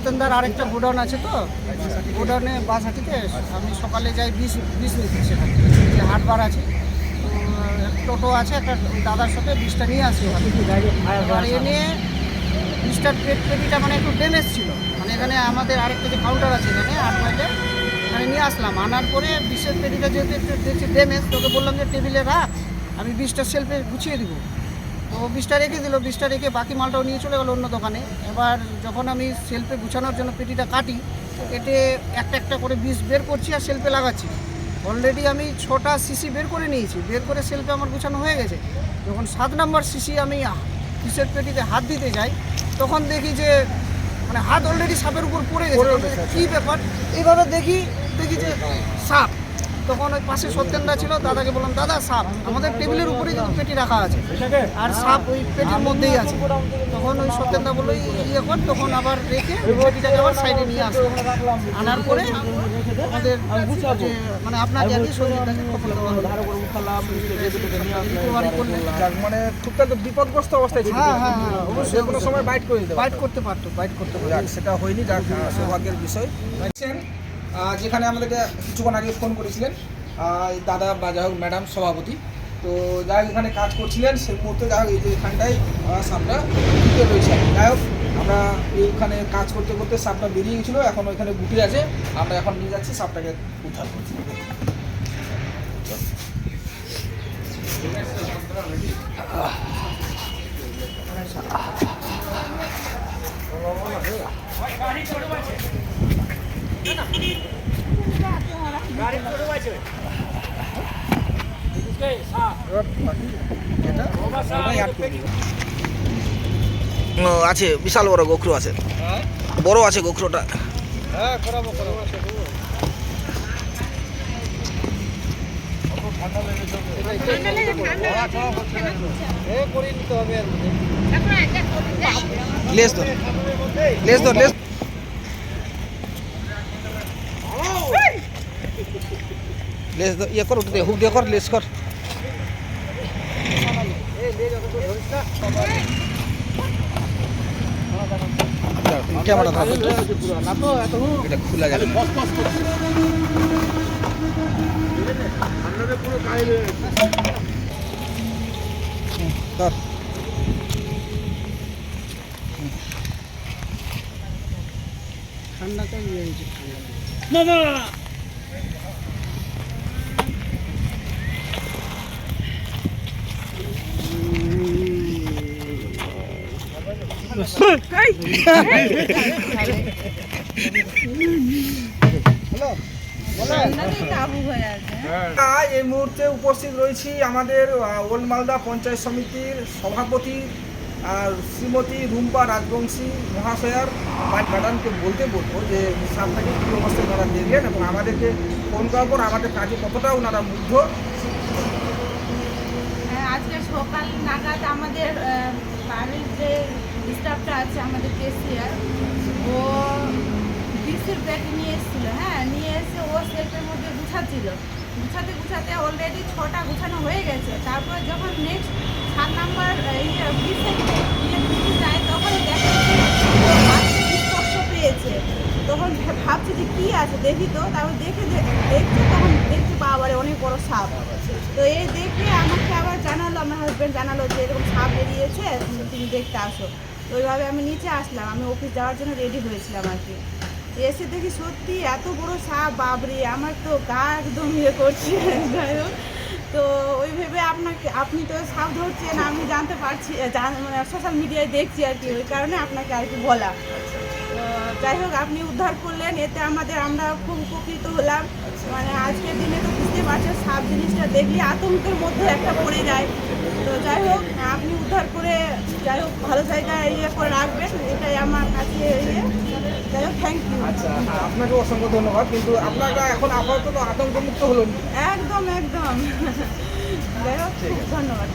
সত্যেন্দার আরেকটা গোডাউন আছে তো, গোডাউনে বাসহাটিতে আমি সকালে যাই বিষ বিষ নিতে সেখানে যে হাটবার আছে টোটো আছে একটা দাদার সাথে বিষটা নিয়ে আসি আর এনে বিষটার পেট পেটিটা মানে একটু ড্যামেজ ছিল। মানে এখানে আমাদের আরেকটা যে কাউন্টার আছে এখানে মাইলে এখানে নিয়ে আসলাম। আনার পরে বিষের পেটিটা যেহেতু একটু দেখছি ড্যামেজ, তোকে বললাম যে টেবিলে রাখ, আমি বিষটা সেলফে গুছিয়ে দিব। তো বিষটা রেখে দিল বিষটা রেখে বাকি মালটাও নিয়ে চলে গেলো অন্য দোকানে। এবার যখন আমি সেলফে গুছানোর জন্য পেটিটা কাটি কেটে একটা একটা করে বিষ বের করছি আর সেলফে লাগাচ্ছি। অলরেডি আমি ছটা সিসি বের করে নিয়েছি বের করে সেলফে আমার গুছানো হয়ে গেছে। যখন সাত নম্বর সিসি আমি বিষের পেটিতে হাত দিতে যাই তখন দেখি যে মানে হাত অলরেডি সাপের উপর পড়ে গেছে। কী ব্যাপার? এইভাবে দেখি দেখি যে সাপ। তখন ওই পাশে সত্যেনদা ছিল দাদাকে বললাম দাদা সাপ আমাদের টেবিলের উপরেই কিন্তু পেটি রাখা আছে আর সাপ ওই পেটির মধ্যেই আছে। তখন ওই সত্যেনদা বলল "এই ইয়ে কর। তখন আবার রেখে পেটিটাকে আবার সাইডে নিয়ে আসলাম আনার পরে আমাদের যে মানে আপনাকে আর কি শরীরটাকে খবর দেওয়া হলো। মানে খুব বিপদগ্রস্ত অবস্থায় ছিল। হ্যাঁ হ্যাঁ হ্যাঁ। অবশ্যই কোনো সময় বাইট করে দিতে বাইট করতে পারতো বাইট করতে পারতো। সেটা হয়নি যাক সৌভাগ্যের বিষয়। যেখানে আমাদেরকে কিছুক্ষণ আগে ফোন করেছিলেন দাদা বা যাই হোক ম্যাডাম সভাপতি। তো যাই এখানে কাজ করছিলেন, সেই মুহূর্তে যাই হোক এই যে এখানটায় সাপটা ঢুকে রয়েছে। যাই হোক, আমরা এইখানে কাজ করতে করতে সাপটা বেরিয়ে গেছিল, এখন ওইখানে গুটি আছে, আমরা এখন নিয়ে যাচ্ছি, সাপটাকে উদ্ধার করছি ওটাই add করে দিবো। ও আছে বিশাল বড় গোখরো আছে। বড় আছে গোখরোটা। লেস ধর লেস ধর লেস লেস ইয়ে কর উঠে দে হুক দিয়ে কর লেস কর। ক্যামেরা ধর। এটা খোলা যাবে না। ধর। ঠান্ডাতে ইয়ে হয়েছে ঠান্ডা আজ এই মুহূর্তে উপস্থিত রয়েছি আমাদের ওল্ড মালদা পঞ্চায়েত সমিতির সভাপতি, আর শ্রীমতী রুম্পা রাজবংশী মহাশয়ার ম্যাডামকে বলতে বলব যে সাপটাকে কী অবস্থায় ওনারা দেখলেন এবং আমাদেরকে ফোন করার পর আমাদের কাজে কতটা ওনারা মুগ্ধ। আজকে সকাল নাগাদ আমাদের বাড়ির যে স্টাফটা আছে আমাদের কেসিয়ার ও বিসির ব্যাগ নিয়ে এসেছিল হ্যাঁ নিয়ে এসে ও সেলফের মধ্যে গুছাচ্ছিল। গুছাতে গুছাতে অলরেডি ছটা গুছানো হয়ে গেছে। তারপর যখন নেক্সট সাত নাম্বার ইয়ে যায়, তখন দেখে পেয়েছে। তখন ভাবছে যে কী আছে, দেখি তো। তারপর দেখে দেখছে তখন দেখছে, বাবারে, অনেক বড় সাপ। তো এই দেখে আমাকে আবার জানালো, আমার হাজব্যান্ড জানালো যে এরকম সাপ বেরিয়েছে দেখতে আসো। ওইভাবে আমি নিচে আসলাম, আমি অফিস যাওয়ার জন্য রেডি হয়েছিলাম আর কি। এসে দেখি সত্যি এত বড় সাপ, বাবরে, আমার তো গা একদম ইয়ে করছে। যাই হোক তো ওই ভেবে আপনাকে, আপনি তো সাপ ধরছেন, আমি জানতে পারছি মানে সোশ্যাল মিডিয়ায় দেখছি আর কি, ওই কারণে আপনাকে আর কি বলা। যাই হোক, আপনি উদ্ধার করলেন, এতে আমাদের আমরা খুব উপকৃত হলাম। মানে আজকের দিনে তো বুঝতে পারছেন সাপ জিনিসটা দেখলে আতঙ্কের মধ্যে একটা পড়ে যায়। তো যাই হোক আপনি উদ্ধার করে যাই হোক ভালো জায়গায় ইয়ে করে রাখবেন এটাই আমার কাছে ইয়ে। যাই হোক থ্যাংক ইউ আচ্ছা আপনাকে অসংখ্য ধন্যবাদ কিন্তু আপনারা এখন আপাতত আতঙ্কমুক্ত হলেন। একদম একদম। যাই হোক ধন্যবাদ।